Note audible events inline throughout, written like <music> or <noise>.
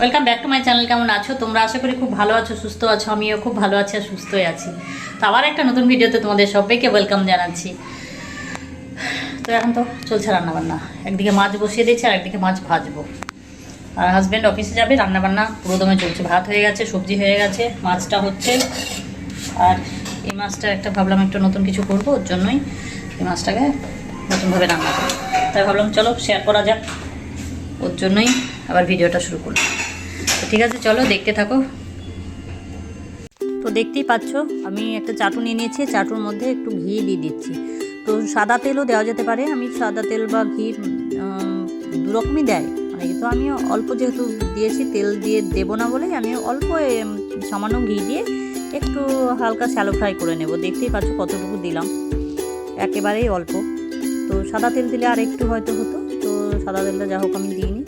Welcome back to my channel কেমন আছো? তোমরা আশা করি খুব ভালো আছো, সুস্থ আছো, আমিও খুব ভালো আছি আর সুস্থই আছি। তো আবার একটা নতুন ভিডিওতে তোমাদের সবাইকে ওয়েলকাম জানাচ্ছি। তো এখন তো চলছে রান্নাবান্না। একদিকে মাছ বসিয়ে দিয়েছি আর একদিকে মাছ ভাজবো। আর হাজব্যান্ড অফিসে যাবে, রান্নাবান্না পুরো দমে চলছে। ভাত হয়ে গেছে, সবজি হয়ে গেছে, মাছটা হচ্ছে। আর এই মাছটা একটা ভাবলাম একটু নতুন কিছু করব, ওর জন্যই এই মাছটাকে নতুনভাবে রান্না করব। তাই ভাবলাম, চলো শেয়ার করা যাক। ওর জন্যই আবার ভিডিওটা শুরু করলাম। তো ঠিক আছে চলো দেখতে থাকো। তো দেখতেই পাচ্ছ আমি একটা চাটু নিয়ে নিয়েছি চাটুর মধ্যে একটু ঘি দিয়ে দিচ্ছি। তো সাদা তেলও দেওয়া যেতে পারে আমি সাদা তেল বা ঘি উম, দু রকমই দেয়। মানে তো আমি অল্প যেহেতু দিয়েছি তেল দিয়ে দেবো না বলেই আমি অল্প সামান্য ঘি দিয়ে একটু হালকা শ্যালো ফ্রাই করে নেব। দেখতেই পাচ্ছ কতটুকু দিলাম। একেবারেই অল্প। তো সাদা তেল দিলে আর একটু হয়তো হতো। সাদা তেলটা যা হোক আমি দিইনি।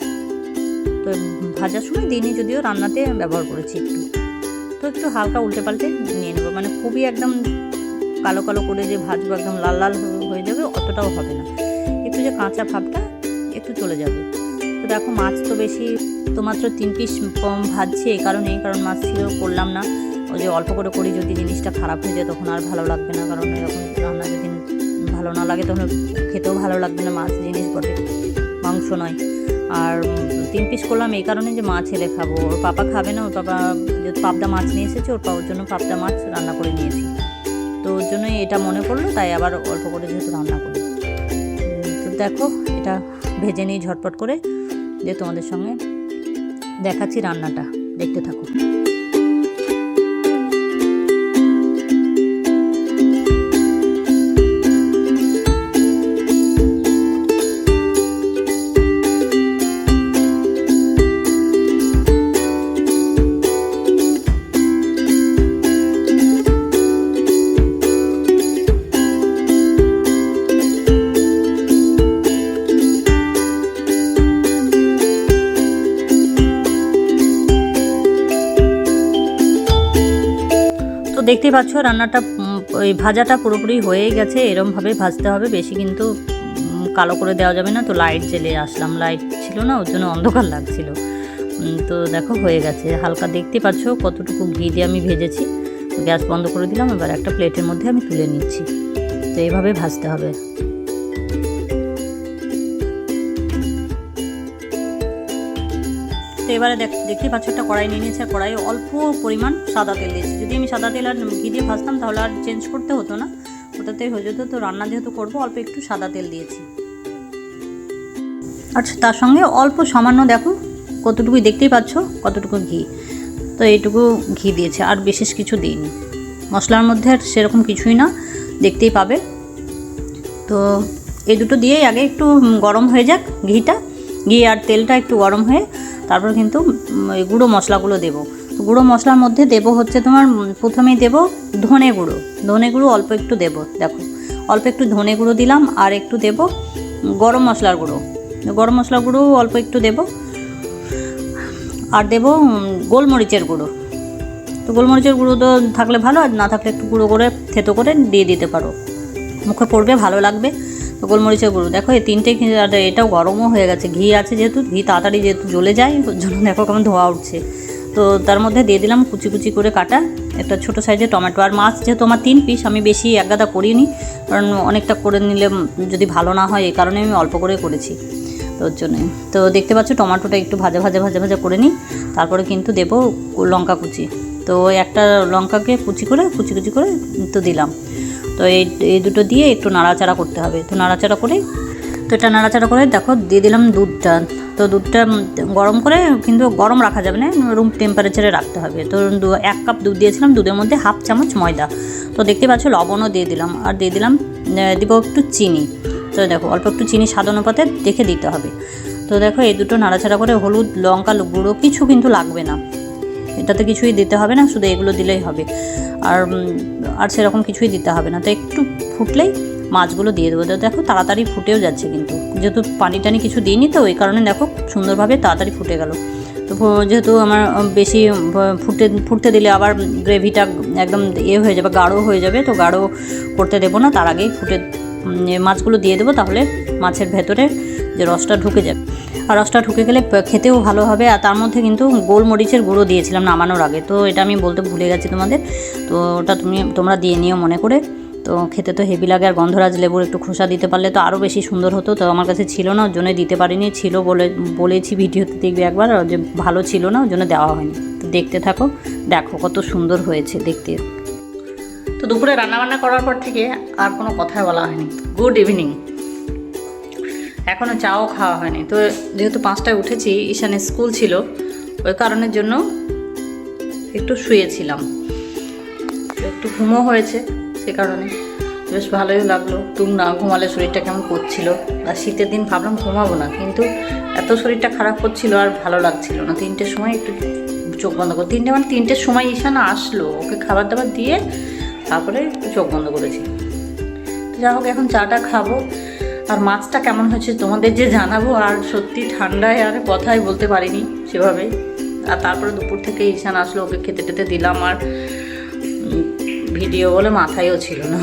তো ভাজার সময় দিইনি, যদিও রান্নাতে ব্যবহার করেছি একটু। তো একটু হালকা উল্টে পাল্টে নিয়ে নেব। মানে খুবই একদম কালো কালো করে যে ভাজবো, একদম লাল লাল হয়ে- যাবে, অতটাও হবে না। একটু যে কাঁচা ভাবটা একটু চলে যাবে। তো দেখো, মাছ তো বেশি তো মাত্র তিন পিস কম ভাজছে, এই কারণে, এই কারণ মাছ ছিল, করলাম না। ওই যে অল্প করে করি, যদি জিনিসটা খারাপ হয়ে যায়, তখন আর ভালো লাগবে না। কারণ এরকম রান্না যদি ভালো না লাগে তখন খেতেও ভালো লাগবে না মাছ, জিনিস বটে। মাংস নয়। আর তিন পিস করলাম এই কারণে যে মাছ এলে খাব। ওর পাপা খাবে না, ওর পাপা যেহেতু পাবদা মাছ নিয়ে এসেছে, ওর পাওয়ার জন্য পাবদা মাছ রান্না করে নিয়েছি। তো ওর জন্যই এটা মনে পড়ল, তাই আবার অল্প করে যেহেতু রান্না করি। তো দেখো, এটা ভেজে নিই ঝটপট করে, যে তোমাদের সঙ্গে দেখাচ্ছি রান্নাটা। দেখতে থাকো। তো দেখতেই পাচ্ছ, রান্নাটা ওই ভাজাটা পুরোপুরি হয়ে গেছে। এরমভাবে ভাজতে হবে, বেশি কিন্তু কালো করে দেওয়া যাবে না। তো লাইট জেলে আসলাম। লাইট ছিল না, ওর জন্য অন্ধকার লাগছিল। তো দেখো, হয়ে গেছে। হালকা দেখতে পাচ্ছ কতটুকু ঘি দিয়ে আমি ভেজেছি। গ্যাস বন্ধ করে দিলাম। এবার একটা প্লেটের মধ্যে আমি তুলে নিচ্ছি। তো এইভাবে ভাজতে হবে। এবারে দেখ, দেখতেই পাচ্ছ, একটা কড়াই নিয়ে নিয়েছে। আর কড়াই অল্প পরিমাণ সাদা তেল দিয়েছি। যদি আমি সাদা তেল আর ঘি দিয়ে ভাজতাম, তাহলে আর চেঞ্জ করতে হতো না। ওটাতে হয়ে যেত। তো রান্না যেহেতু করব, অল্প একটু সাদা তেল দিয়েছি। আচ্ছা তার সঙ্গে অল্প সামান্য দেখো, কতটুকুই দেখতেই পাচ্ছ, কতটুকু ঘি। তো এইটুকু ঘি দিয়েছে, আর বিশেষ কিছু দিইনি। মশলার মধ্যে আর সেরকম কিছুই না, দেখতেই পাবে। তো এই দুটো দিয়েই আগে একটু গরম হয়ে যাক ঘিটা। ঘি আর তেলটা একটু গরম হয়ে তারপর কিন্তু গুঁড়ো মশলাগুলো দেবো। গুঁড়ো মশলার মধ্যে দেবো হচ্ছে তোমার প্রথমেই দেবো ধনে গুঁড়ো। ধনে গুঁড়ো অল্প একটু দেবো, দেখো। অল্প একটু ধনে গুঁড়ো দিলাম, আর একটু দেবো গরম মশলার গুঁড়ো। গরম মশলার গুঁড়ো অল্প একটু দেবো। আর দেবো গোলমরিচের গুঁড়ো। তো গোলমরিচের গুঁড়ো তো থাকলে ভালো, আর না থাকলে একটু গুঁড়ো করে, থেতো করে দিয়ে দিতে পারো। মুখে পড়বে, ভালো লাগবে। তো গোলমরিচের গুঁড়ো। দেখো, এই তিনটে এটাও গরমও হয়ে গেছে। ঘি আছে যেহেতু, ঘি তাড়াতাড়ি যেহেতু জ্বলে যায় জন্য দেখো কেমন ধোয়া উঠছে। তো তার মধ্যে দিয়ে দিলাম কুচি কুচি করে কাটা। একটা ছোটো সাইজের টমেটো আর মাছ, যেহেতু আমার তিন পিস, আমি বেশি এক গাদা করিনি। কারণ অনেকটা করে নিলে যদি ভালো না হয়, এই কারণে আমি অল্প করে করেছি। ওর জন্যই তো দেখতে পাচ্ছ, টমেটোটা একটু ভাজা ভাজা ভাজা ভাজা করে নিই। তারপরে কিন্তু দেবো লঙ্কা কুচি। তো একটা লঙ্কাকে কুচি করে, কুচি কুচি করে তো দিলাম। তো এই এই দুটো দিয়ে একটু নাড়াচাড়া করতে হবে। তো নাড়াচাড়া করে, তো এটা নাড়াচাড়া করে দেখো, দিয়ে দিলাম দুধটা। তো দুধটা গরম করে কিন্তু গরম রাখা যাবে না রুম টেম্পারেচারে রাখতে হবে। তো এক কাপ দুধ দিয়েছিলাম, দুধের মধ্যে হাফ চামচ ময়দা। তো দেখতে পাচ্ছ লবণও দিয়ে দিলাম, আর দিয়ে দিলাম দিব একটু চিনি। তো দেখো, অল্প একটু চিনি স্বাদ অনুপাতে দেখে দিতে হবে। তো দেখো এই দুটো নাড়াচাড়া করে হলুদ, লঙ্কা, গুঁড়ো, কিছু কিন্তু লাগবে না। এটাতে কিছুই দিতে হবে না, শুধু এগুলো দিলেই হবে। আর আর সেরকম কিছুই দিতে হবে না। তো একটু ফুটলেই মাছগুলো দিয়ে দেবো। তো দেখো তাড়াতাড়ি ফুটেও যাচ্ছে কিন্তু। যেহেতু পানি টানি কিছু দিইনি তো, ওই কারণে দেখো সুন্দরভাবে তাড়াতাড়ি ফুটে গেল। তো যেহেতু আমার বেশি ফুটে, ফুটতে দিলে আবার গ্রেভিটা একদম ইয়ে হয়ে যাবে, গাঢ় হয়ে যাবে। তো গাঢ় করতে দেবো না, তার আগেই ফুটে মাছগুলো দিয়ে দেবো, তাহলে মাছের ভেতরে যে রসটা ঢুকে যাবে। রসটা ঢুকে গেলে খেতেও ভালো হবে। আর তার মধ্যে কিন্তু গোলমরিচের গুঁড়ো দিয়েছিলাম নামানোর আগে। তো এটা আমি বলতে ভুলে গেছি তোমাদের। তো ওটা তুমি, তোমরা দিয়ে নিও মনে করে। তো খেতে তো হেভি লাগে। আর গন্ধরাজ লেবুর একটু খোসা দিতে পারলে তো আরও বেশি সুন্দর হতো। তো আমার কাছে ছিল না, ওর জন্য দিতে পারিনি। ছিল বলে, বলেছি ভিডিওতে দেখবে একবার। আর যে ভালো ছিল না, ওর জন্য দেওয়া হয়নি। তো দেখতে থাকো। দেখো কত সুন্দর হয়েছে দেখতে। তো দুপুরে রান্নাবান্না করার পর থেকে আর কোনো কথা বলা হয়নি। Good evening. এখনও চাও খাওয়া হয়নি। তো যেহেতু পাঁচটায় উঠেছি, ঈশানের স্কুল ছিল, ওই কারণের জন্য একটু শুয়েছিলাম। একটু ঘুমও হয়েছে সে কারণে। বেশ ভালোই লাগল। তুম না ঘুমালে শরীরটা কেমন করছিল? আর শীতের দিন ভাবলাম ঘুমাবো না, কিন্তু এত শরীরটা খারাপ করছিল আর ভালো লাগছিল না। তিনটের সময় একটু চোখ বন্ধ করে, তিনটে মানে তিনটের সময় ঈশান আসলো, ওকে খাবার দাবার দিয়ে তারপরে চোখ বন্ধ করেছি। যা হোক, এখন চাটা খাব। আর মাছটা কেমন হয়েছে তোমাদের যে জানাব, আর সত্যি ঠান্ডায় আর কথাই বলতে পারিনি সেভাবে। আর তারপরে দুপুর থেকে ঈশান আসলো, ওকে খেতে টেতে দিলাম, আর ভিডিও বলে মাথায়ও ছিল না।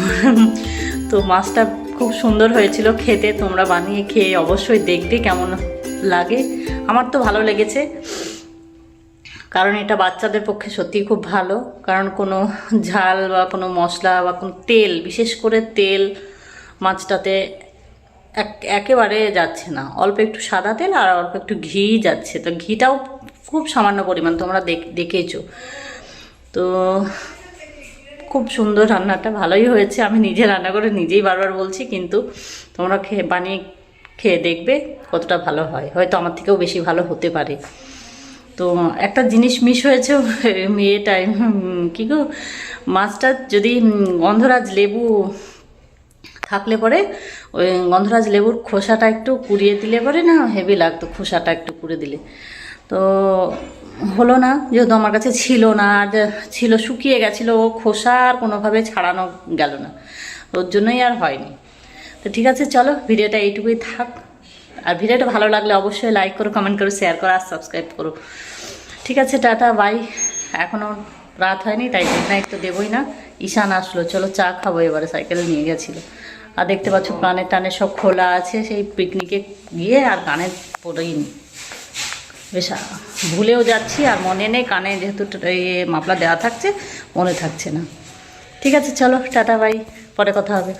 তো মাছটা খুব সুন্দর হয়েছিল খেতে, তোমরা বানিয়ে খেয়ে অবশ্যই দেখবে কেমন লাগে। আমার তো ভালো লেগেছে, কারণ এটা বাচ্চাদের পক্ষে সত্যিই খুব ভালো। কারণ কোনো ঝাল বা কোনো মশলা বা কোনো তেল, বিশেষ করে তেল মাছটাতে এক- একেবারে যাচ্ছে না। অল্প একটু সাদা তেল আর অল্প একটু ঘি যাচ্ছে। তো ঘিটাও খুব সামান্য পরিমাণ, তোমরা দেখ দেখেছ তো খুব সুন্দর রান্নাটা, ভালোই হয়েছে। আমি নিজে রান্না করে নিজেই বারবার বলছি, কিন্তু তোমরা খেয়ে, বানিয়ে খেয়ে দেখবে কতটা ভালো হয়। হয়তো আমার থেকেও বেশি ভালো হতে পারে। তো একটা জিনিস মিস হয়েছে <laughs> মেয়েটাই কী গো? মাছটা যদি গন্ধরাজ লেবু থাকলে পরে ওই গন্ধরাজ লেবুর খোসাটা একটু কুড়িয়ে দিলে পরে না হেভি লাগতো, খোসাটা একটু কুড়ে দিলে। তো হলো না, যেহেতু আমার কাছে ছিল না, আর ছিল শুকিয়ে গেছিল, ও খোসা আর কোনোভাবে ছাড়ানো গেল না। ওর জন্যই আর হয়নি। তো ঠিক আছে, চলো ভিডিওটা এইটুকুই থাক। আর ভিডিওটা ভালো লাগলে অবশ্যই লাইক করো কমেন্ট করো শেয়ার করো, আর সাবস্ক্রাইব করো। ঠিক আছে, টাটা বাই এখনও রাত হয়নি, তাই গুড নাইট তো দেবই না। ঈশান আসলো, চলো চা খাব, এবারে সাইকেলে নিয়ে গেছিল। আর দেখতে পাচ্ছ কানের টানে সব খোলা আছে, সেই পিকনিকে গিয়ে আর কানে পড়েইনি বেশ ভুলেও যাচ্ছি আর মনে নেই কানে যেহেতু ইয়ে মাপলা দেওয়া থাকছে, মনে থাকছে না। ঠিক আছে, চলো, টাটা, বাই। পরে কথা হবে।